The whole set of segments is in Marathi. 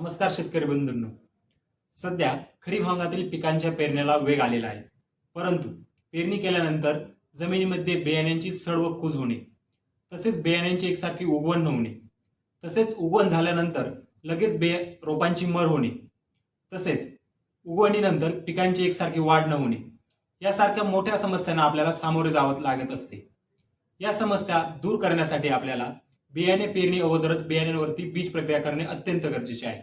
नमस्कार शेतकरी बंधूंनो. सध्या खरीप हंगामातील पिकांच्या पेरण्याला वेग आलेला आहे. परंतु पेरणी केल्यानंतर जमिनीमध्ये बियाण्यांची सड व कूज होणे तसेच बियाण्यांची एकसारखी उगवण न होणे तसेच उगवण झाल्यानंतर लगेच बे रोपांची मर होणे तसेच उगवणीनंतर पिकांची एकसारखी वाढ न होणे यासारख्या मोठ्या समस्यांना आपल्याला सामोरे जावं लागत असते. या समस्या दूर करण्यासाठी आपल्याला बियाणे पेरणी अगोदरच बियाण्यांवरती बीज प्रक्रिया करणे अत्यंत गरजेचे आहे.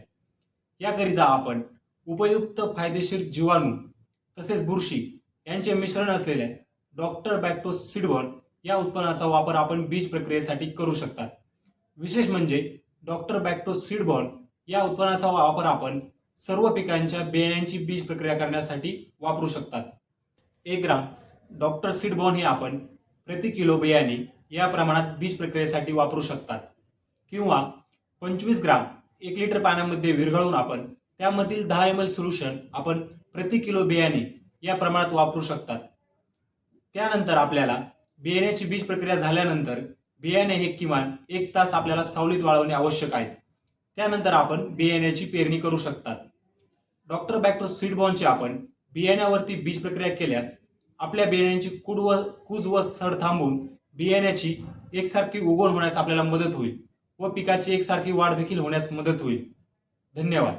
याकरिता आपण उपयुक्त फायदेशीर जीवाणू तसेच बुरशी यांचे मिश्रण असलेल्या डॉक्टर बॅक्टो सीडबॉल या उत्पन्नाचा वापर आपण बीज प्रक्रियेसाठी करू शकतात विशेष म्हणजे डॉक्टर बॅक्टो सीडबॉल या उत्पन्नाचा वापर आपण सर्व पिकांच्या बियाण्यांची बीज प्रक्रिया करण्यासाठी वापरू शकतात. एक ग्राम डॉक्टर सीडबॉन हे आपण प्रति किलो बियाणे या प्रमाणात बीज प्रक्रियेसाठी वापरू शकतात. किंवा पंचवीस ग्राम एक लिटर पाण्यामध्ये विरघळून आपण त्यामधील दहा एम एल सोल्युशन आपण प्रति किलो बियाणे या प्रमाणात वापरू शकतात. त्यानंतर आपल्याला बियाण्याची बीज प्रक्रिया झाल्यानंतर बियाणे हे किमान एक तास आपल्याला सावलीत वाळवणे आवश्यक आहे. त्यानंतर आपण बियाण्याची पेरणी करू शकतात. डॉक्टर बॅक्टर सीडबॉनचे आपण बियाण्यावरती बीज प्रक्रिया केल्यास आपल्या बियाण्यांची कुड व कूज व सड थांबून बियाण्याची एकसारखी उगवण होण्यास आपल्याला मदत होईल व पिकाची एकसारखी वाढ देखील होण्यास मदत होईल. धन्यवाद.